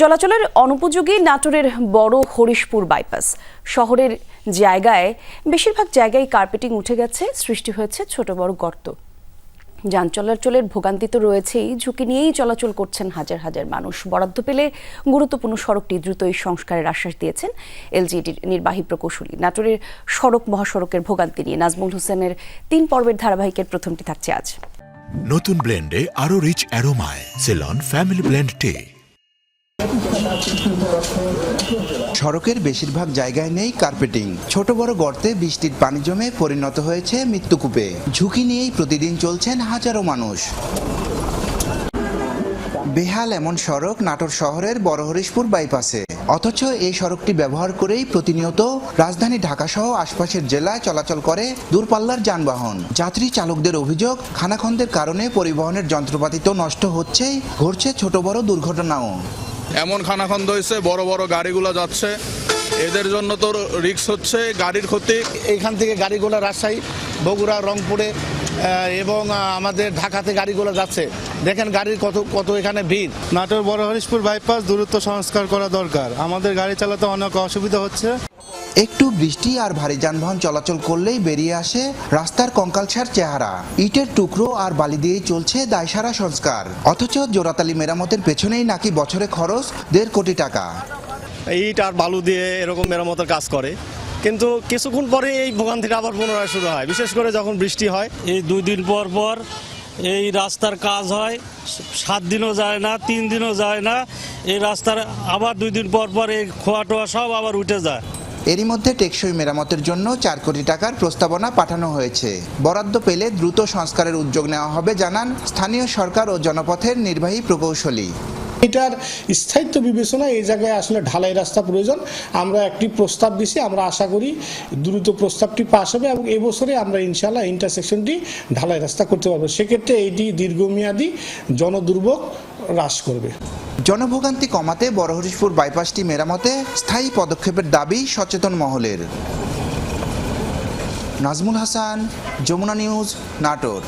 চলাচলের অনুপযোগী নাটোরের বড় হরিশপুর বাইপাস। শহরের জায়গায়, বেশিরভাগ জায়গায় কার্পেটিং উঠে গেছে, সৃষ্টি হয়েছে ছোট বড় গর্ত। যান চলাচলের ভোগান্তি তো রয়েছেই, ঝুঁকি নিয়েই চলাচল করছেন হাজার হাজার মানুষ। বরাদ্দ পেলে গুরুত্বপূর্ণ সড়কটি দ্রুতই সংস্কারের আশ্বাস দিয়েছেন এলজিডির নির্বাহী প্রকৌশলী। নাটোরের সড়ক মহাসড়কের ভোগান্তি নিয়ে নাজমুল হোসেনের তিন পর্বের ধারাবাহিকের প্রথমটি থাকছে আজ। নতুন ব্লেন্ডে আরও রিচ অ্যারোমায় সেলন ফ্যামিলি ব্লেন্ড টে সড়কের বেশিরভাগ জায়গায় নেই কার্পেটিং। ছোট বড় গর্তে বৃষ্টির পানি জমে পরিণত হয়েছে মৃত্যুকূপে ঝুঁকি নিয়েই প্রতিদিন চলছেন হাজারো মানুষ। বেহাল এমন সড়ক নাটোর শহরের বড়হরিশপুর বাইপাসে। অথচ এই সড়কটি ব্যবহার করেই প্রতিনিয়ত রাজধানী ঢাকা সহ আশপাশের জেলায় চলাচল করে দূরপাল্লার যানবাহন। যাত্রী চালকদের অভিযোগ, খানাখন্দের কারণে পরিবহনের যন্ত্রপাতি তো নষ্ট হচ্ছেই, ঘটছে ছোট বড় দুর্ঘটনাও। এমন খানাখন্দ হয়েছে, বড় বড় গাড়িগুলো যাচ্ছে। এদের জন্য তো রিক্স হচ্ছে, গাড়ির ক্ষতি। এখান থেকে গাড়িগুলো রাজশাহী, বগুড়া, রংপুরে এবং আমাদের ঢাকাতে গাড়িগুলো যাচ্ছে। দেখেন গাড়ির কত কত এখানে ভিড়। নাটোর বড় হরিশপুর বাইপাস দূরত্ব সংস্কার করা দরকার। আমাদের গাড়ি চালাতে অনেক অসুবিধা হচ্ছে। একটু বৃষ্টি আর ভারী যানবাহন চলাচল করলেই বেরিয়ে আসে রাস্তার কঙ্কালসার চেহারা। ইটের টুকরো আর বালি দিয়েই চলছে দায়সারা সংস্কার। অথচ জোড়াতালি মেরামতের পেছনেই নাকি বছরে খরচ দেড় কোটি টাকা। ইট আর বালু দিয়ে এরকম মেরামতের কাজ করে। কিন্তু কিছুক্ষণ পরে এই ভোগান্তিটা আবার পুনরায় শুরু হয়। বিশেষ করে যখন বৃষ্টি হয়। এই দুই দিন পর পর এই রাস্তার কাজ হয়। সাত দিনও যায় না তিন দিনও যায় না। এই রাস্তার আবার দুই দিন পর পর এই খোয়া টোয়া সব আবার উঠে যায়। এরই মধ্যে টেকসই মেরামতের জন্য চার কোটি টাকার প্রস্তাবনা পাঠানো হয়েছে। বরাদ্দ পেলে দ্রুত সংস্কারের উদ্যোগ নেওয়া হবে, জানান স্থানীয় সরকার ও জনপথের নির্বাহী প্রকৌশলী। এটার স্থায়িত্ব বিবেচনা এই জায়গায় আসলে ঢালাই রাস্তা প্রয়োজন। আমরা একটি প্রস্তাব দিছি, আমরা আশা করি দ্রুত প্রস্তাবটি পাশ হবে এবং এবছরে আমরা ইনশাল্লাহ ইন্টারসেকশনটি ঢালাই রাস্তা করতে পারব। সেক্ষেত্রে এটি দীর্ঘমেয়াদী, জনদুর্ভোগ হ্রাস করবে। জনভোগান্তি কমাতে বড়হরিশপুর বাইপাসটি মেরামতে স্থায়ী পদক্ষেপের দাবি সচেতন মহলের। নাজমুল হাসান, যমুনা নিউজ, নাটোর।